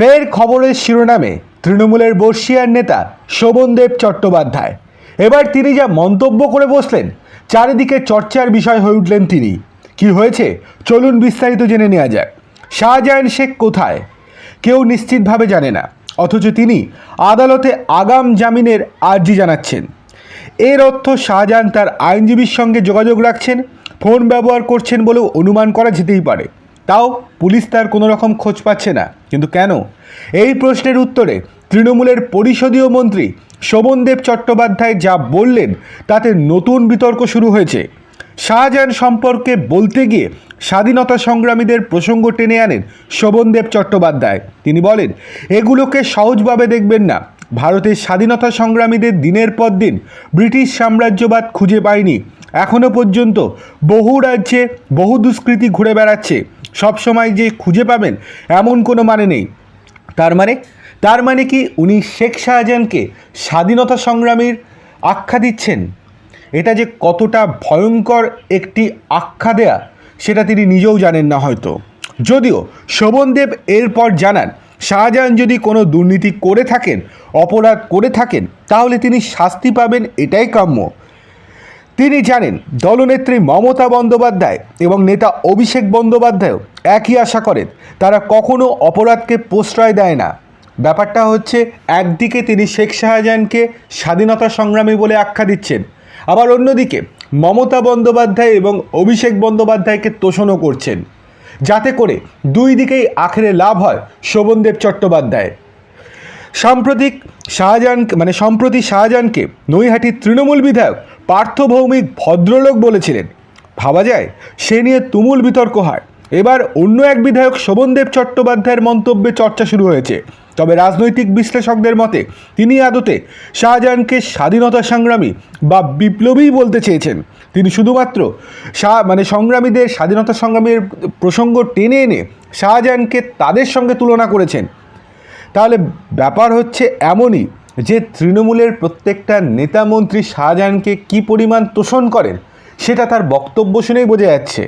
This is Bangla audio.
ফের খবরের শিরোনামে তৃণমূলের বর্ষিয়ার নেতা শোভনদেব চট্টোপাধ্যায়। এবার তিনি যা মন্তব্য করে বসলেন, চারিদিকে চর্চার বিষয় হয়ে উঠলেন তিনি। কি হয়েছে? চলুন বিস্তারিত জেনে নেওয়া যাক। শাহজাহান শেখ কোথায়? কেউ নিশ্চিতভাবে জানে না। অথচ তিনি আদালতে আগাম জামিনের আর্জি জানাচ্ছেন। এর অর্থ শাহজাহান তার আইনজীবীর সঙ্গে যোগাযোগ রাখছেন, ফোন ব্যবহার করছেন বলেও অনুমান করা যেতেই পারে। তাও পুলিশ তার কোনো রকম খোঁজ পাচ্ছে না। কিন্তু কেন? এই প্রশ্নের উত্তরে তৃণমূলের পরিষদীয় মন্ত্রী শোভনদেব চট্টোপাধ্যায় যা বললেন, তাতে নতুন বিতর্ক শুরু হয়েছে। শাহজাহান সম্পর্কে বলতে গিয়ে স্বাধীনতা সংগ্রামীদের প্রসঙ্গ টেনে আনেন শোভনদেব চট্টোপাধ্যায়। তিনি বলেন, এগুলোকে সহজভাবে দেখবেন না। ভারতের স্বাধীনতা সংগ্রামীদের দিনের পর দিন ব্রিটিশ সাম্রাজ্যবাদ খুঁজে পায়নি। এখনও পর্যন্ত বহু রাজ্যে বহু দুষ্কৃতী ঘুরে বেড়াচ্ছে। সবসময় যে খুঁজে পাবেন এমন কোনো মানে নেই। তার মানে তার মানে কি উনি শেখ শাহজাহানকে স্বাধীনতা সংগ্রামীর আখ্যা দিচ্ছেন? এটা যে কতটা ভয়ঙ্কর একটি আখ্যা দেয়া, সেটা তিনি নিজেও জানেন না হয়তো। যদিও শোভনদেব এরপর জানান, শাহজাহান যদি কোনো দুর্নীতি করে থাকেন, অপরাধ করে থাকেন, তাহলে তিনি শাস্তি পাবেন এটাই কাম্য। তিনি জানেন দলনেত্রী মমতা বন্দ্যোপাধ্যায় এবং নেতা অভিষেক বন্দ্যোপাধ্যায়ও একই আশা করেন। তারা কখনো অপরাধকে প্রশ্রয় দেয় না। ব্যাপারটা হচ্ছে, একদিকে তিনি শেখ শাহজাহানকে স্বাধীনতা সংগ্রামী বলে আখ্যা দিচ্ছেন, আবার অন্যদিকে মমতা বন্দ্যোপাধ্যায় এবং অভিষেক বন্দ্যোপাধ্যায়কে তোষণও করছেন। যাতে করে দুই দিকেই আখেরে লাভ হয় শোভনদেব চট্টোপাধ্যায়। সাম্প্রতিক শাহজাহান মানে সম্প্রতি শাহজাহানকে নৈহাটির তৃণমূল বিধায়ক পার্থ ভৌমিক ভদ্রলোক বলেছিলেন, ভাবা যায় সে নিয়ে তুমুল বিতর্ক হয়। এবার অন্য এক বিধায়ক শোভনদেব চট্টোপাধ্যায়ের মন্তব্যে চর্চা শুরু হয়েছে। তবে রাজনৈতিক বিশ্লেষকদের মতে, তিনি আদতে শাহজাহানকে স্বাধীনতা সংগ্রামী বা বিপ্লবী বলতে চেয়েছেন। তিনি শুধুমাত্র শাহ মানে সংগ্রামীদের স্বাধীনতা সংগ্রামীর প্রসঙ্গ টেনে এনে শাহজাহানকে তাদের সঙ্গে তুলনা করেছেন। তাহলে ব্যাপার হচ্ছে এমনই যে তৃণমূলের প্রত্যেকটা নেতামন্ত্রী শাহজাহানকে কী পরিমাণ তোষণ করেন, সেটা তার বক্তব্য শুনেই বোঝা যাচ্ছে।